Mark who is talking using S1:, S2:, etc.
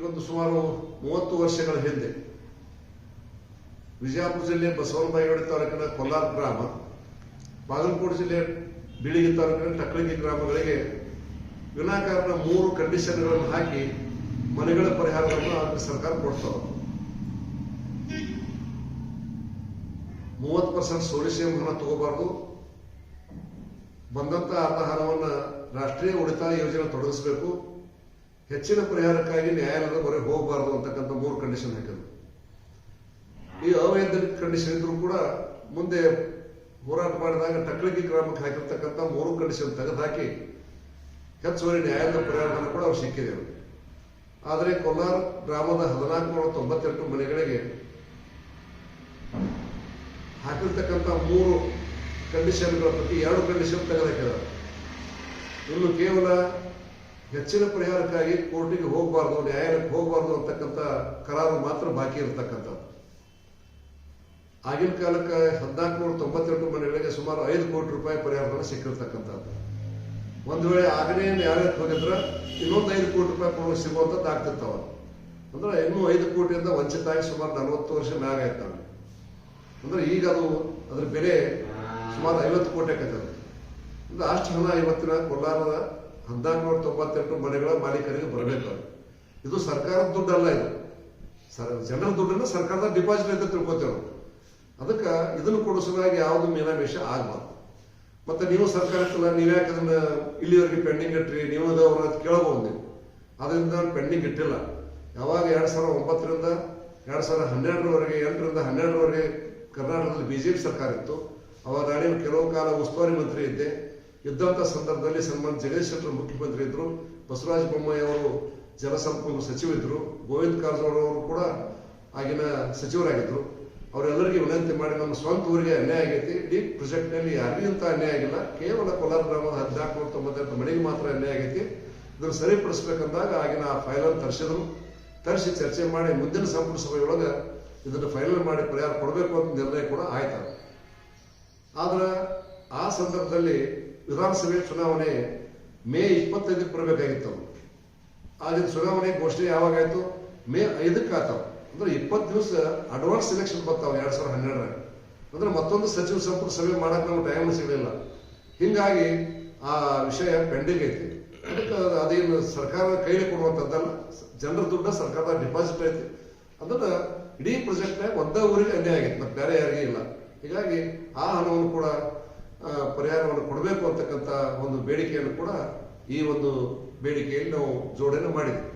S1: ಒಂದು ಸುಮಾರು ಮೂವತ್ತು ವರ್ಷಗಳ ಹಿಂದೆ ವಿಜಯಪುರ ಜಿಲ್ಲೆ ಬಸವನಬಾಯಿವಾಡಿ ತಾಲೂಕಿನ ಕೊಲ್ಲಾರ ಗ್ರಾಮ, ಬಾಗಲಕೋಟೆ ಜಿಲ್ಲೆ ಬಿಳಿಗಿ ತಾಲೂಕಿನ ಟಕ್ಳಗಿ ಗ್ರಾಮಗಳಿಗೆ ವಿನಾಕಾರಣ ಮೂರು ಕಂಡೀಷನ್ಗಳನ್ನು ಹಾಕಿ ಮನೆಗಳ ಪರಿಹಾರವನ್ನು ಆಗ ಸರ್ಕಾರ ಕೊಡ್ತಾವ ಮೂವತ್ತು ಪರ್ಸೆಂಟ್ ಸೋಲಿಸಿಯಂ ಹಣ ತಗೋಬಾರ್ದು. ಬಂದಂತ ಅರ್ಧ ಹಣವನ್ನು ರಾಷ್ಟ್ರೀಯ ಉಳಿತಾಯ ಯೋಜನೆ ತೊಡಗಿಸಬೇಕು. ಹೆಚ್ಚಿನ ಪರಿಹಾರಕ್ಕಾಗಿ ನ್ಯಾಯಾಲಯದ ಹೊರೆ ಹೋಗಬಾರದು ಅಂತಕ್ಕಂಥ ಮೂರು ಕಂಡೀಷನ್ ಹಾಕಿದ್ರು ಈ ಅವೈಧನಿಕ ಕಂಡೀಷನ್ ಇದ್ರೂ ಕೂಡ ಮುಂದೆ ಹೋರಾಟ ಮಾಡಿದಾಗ ಟಕ್ಳಿಗೆ ಗ್ರಾಮಕ್ಕೆ ಹಾಕಿರ್ತಕ್ಕಂಥ ಮೂರು ಕಂಡೀಷನ್ ತೆಗೆದುಹಾಕಿ ಹೆಚ್ಚುವರಿ ನ್ಯಾಯಾಲಯದ ಪರಿಹಾರವನ್ನು ಕೂಡ ಅವ್ರು ಸಿಕ್ಕಿದೆ ಆದರೆ ಕೊಲ್ಲಾರ್ ಗ್ರಾಮದ ಹದಿನಾಲ್ಕು ನೂರ ತೊಂಬತ್ತೆಂಟು ಮನೆಗಳಿಗೆ ಹಾಕಿರ್ತಕ್ಕಂಥ ಮೂರು ಕಂಡೀಷನ್ಗಳ ಪ್ರತಿ ಎರಡು ಕಂಡೀಷನ್ ತೆಗೆದುಹಾಕಿದ್ದಾರೆ ಇನ್ನು ಕೇವಲ ಹೆಚ್ಚಿನ ಪರಿಹಾರಕ್ಕಾಗಿ ಕೋರ್ಟಿಗೆ ಹೋಗಬಾರ್ದು, ನ್ಯಾಯಾಲಯಕ್ಕೆ ಹೋಗಬಾರ್ದು ಅಂತಕ್ಕಂಥ ಕರಾರು ಮಾತ್ರ ಬಾಕಿ ಇರತಕ್ಕಂಥದ್ದು. ಆಗಿನ ಕಾಲಕ್ಕೆ ಹದಿನಾಲ್ಕು ನೂರ ತೊಂಬತ್ತೆಂಟು ಮನೆಗಳಿಗೆ ಸುಮಾರು ಐದು ಕೋಟಿ ರೂಪಾಯಿ ಪರಿಹಾರವನ್ನು ಸಿಕ್ಕಿರ್ತಕ್ಕಂಥದ್ದು. ಒಂದು ವೇಳೆ ಆಗನೇ ನ್ಯಾಯಾಲಯಕ್ಕೆ ಹೋಗಿದ್ರೆ ಇನ್ನೊಂದು ಐದು ಕೋಟಿ ರೂಪಾಯಿ ಕೊಡಲು ಸಿಗುವಂಥದ್ದು ಆಗ್ತಿರ್ತಾವ ಅಂದ್ರೆ ಇನ್ನೂ ಐದು ಕೋಟಿಯಿಂದ ವಂಚಿತ ಸುಮಾರು ನಲವತ್ತು ವರ್ಷ ಮ್ಯಾಗ ಆಯ್ತಾವೆ ಅಂದ್ರೆ ಈಗ ಅದು ಅದ್ರ ಬೆಲೆ ಸುಮಾರು ಐವತ್ತು ಕೋಟಿ ಆಗ್ತದೆ ಅಂದ್ರೆ ಅಷ್ಟು ಹಣ ಇವತ್ತಿನ ಕೋಲಾರದ ಹದಿನಾಲ್ಕು ನೂರ ತೊಂಬತ್ತೆಂಟು ಮನೆಗಳ ಮಾಲೀಕರಿಗೆ ಬರಬೇಕು ಇದು ಸರ್ಕಾರದ ದುಡ್ಡಲ್ಲ ಇದು. ಸರ್, ಜನರ ದುಡ್ಡನ್ನು ಸರ್ಕಾರದ ಡಿಪಾಸಿಟ್ ಅಂತ ತಿಳ್ಕೊತೇವೆ ಅದಕ್ಕೆ ಇದನ್ನು ಕೊಡಿಸೋದಾಗಿ ಯಾವುದು ಮೀನಾಮೇಷ ಆಗಬಾರ್ದು. ಮತ್ತೆ ನೀವು ಸರ್ಕಾರಕ್ಕೆಲ್ಲ ನೀವು ಯಾಕೆ ಅದನ್ನ ಇಲ್ಲಿವರೆಗೆ ಪೆಂಡಿಂಗ್ ಇಟ್ರಿ, ನೀವು ಅವ್ರನ್ನ ಕೇಳಬಹುದು. ನೀವು ಅದರಿಂದ ಪೆಂಡಿಂಗ್ ಇಟ್ಟಿಲ್ಲ. ಯಾವಾಗ ಎರಡು ಸಾವಿರದ ಒಂಬತ್ತರಿಂದ, ಎರಡು ಸಾವಿರದ ಹನ್ನೆರಡರವರೆಗೆ, ಎಂಟರಿಂದ ಹನ್ನೆರಡರವರೆಗೆ ಕರ್ನಾಟಕದಲ್ಲಿ ಬಿಜೆಪಿ ಸರ್ಕಾರ ಇತ್ತು. ಅವಾಗ ನಾನೇನು ಕೆಲವು ಕಾಲ ಉಸ್ತುವಾರಿ ಮಂತ್ರಿ ಇದ್ದೆ. ಇದ್ದಂತ ಸಂದರ್ಭದಲ್ಲಿ ಸನ್ಮಾನ್ ಜಗದೀಶ್ ಶೆಟ್ಟರ್ ಮುಖ್ಯಮಂತ್ರಿ ಇದ್ದರು ಬಸವರಾಜ ಬೊಮ್ಮಾಯಿ ಅವರು ಜಲಸಂಪನ್ಮೂಲ ಸಚಿವರಿದ್ದರು ಗೋವಿಂದ ಕಾರಜೋಳ ಅವರು ಕೂಡ ಆಗಿನ ಸಚಿವರಾಗಿದ್ದರು ಅವರೆಲ್ಲರಿಗೆ ವಿನಂತಿ ಮಾಡಿ ನಮ್ಮ ಸ್ವಂತ ಊರಿಗೆ ಅನ್ಯಾಯ ಆಗೈತಿ. ಇಡೀ ಪ್ರೊಜೆಕ್ಟ್ನಲ್ಲಿ ಯಾರಿಗೂ ಅಂತ ಅನ್ಯಾಯ ಆಗಿಲ್ಲ. ಕೇವಲ ಕೋಲಾರ ಗ್ರಾಮದ ಹದಿನಾಲ್ಕು ನೂರ ತೊಂಬತ್ತೆಂಟು ಮನೆಗೆ ಮಾತ್ರ ಅನ್ಯಾಯ ಆಗೈತಿ. ಇದನ್ನು ಸರಿಪಡಿಸ್ಬೇಕಂದಾಗ ಆಗಿನ ಆ ಫೈಲನ್ನು ತರಿಸಿದ್ರು. ತರಿಸಿ ಚರ್ಚೆ ಮಾಡಿ ಮುಂದಿನ ಸಂಪುಟ ಸಭೆಯೊಳಗೆ ಇದನ್ನು ಫೈನಲ್ ಮಾಡಿ ಪರಿಹಾರ ಕೊಡಬೇಕು ಅಂತ ನಿರ್ಣಯ ಕೂಡ ಆಯ್ತು. ಆದ್ರೆ ಆ ಸಂದರ್ಭದಲ್ಲಿ ವಿಧಾನಸಭೆ ಚುನಾವಣೆ ಮೇ ಇಪ್ಪತ್ತೈದಕ್ಕೆ ಬರಬೇಕಾಗಿತ್ತು ಆದ್ರೆ ಚುನಾವಣೆ ಘೋಷಣೆ ಯಾವಾಗಾಯ್ತು? ಮೇ ಐದಕ್ಕೆ ಆತಾವ ಅಂದ್ರೆ ಇಪ್ಪತ್ತು ದಿವಸ ಅಡ್ವಾನ್ಸ್ ಎಲೆಕ್ಷನ್ ಬರ್ತಾವ ಎರಡ್ ಸಾವಿರದ ಹನ್ನೆರಡರಾಗ ಅಂದ್ರೆ ಮತ್ತೊಂದು ಸಚಿವ ಸಂಪುಟ ಸಭೆ ಮಾಡಕ್ ನಾವು ಟೈಮ್ ಸಿಗಲಿಲ್ಲ. ಹಿಂಗಾಗಿ ಆ ವಿಷಯ ಪೆಂಡಿಂಗ್ ಐತಿ. ಅದಕ್ಕೆ ಅದೇನು ಸರ್ಕಾರ ಕೈಲಿ ಕೊಡುವಂಥದ್ದಲ್ಲ, ಜನರ ದುಡ್ಡ ಸರ್ಕಾರದ ಡಿಪಾಸಿಟ್ ಐತಿ. ಅದನ್ನ ಇಡೀ ಪ್ರಾಜೆಕ್ಟ್ನಾಗ ಒಂದೇ ಊರಿಗೆ ಅನ್ಯಾಯ ಆಗೈತೆ ಮತ್ತೆ ಬೇರೆ ಯಾರಿಗೂ ಇಲ್ಲ. ಹೀಗಾಗಿ ಆ ಹಣವನ್ನು ಕೂಡ ಪರಿಹಾರವನ್ನು ಕೊಡಬೇಕು ಅಂತಕ್ಕಂಥ ಒಂದು ಬೇಡಿಕೆಯನ್ನು ಕೂಡ ಈ ಒಂದು ಬೇಡಿಕೆಯಲ್ಲಿ ನಾವು ಜೋಡಣೆ ಮಾಡಿದ್ವಿ.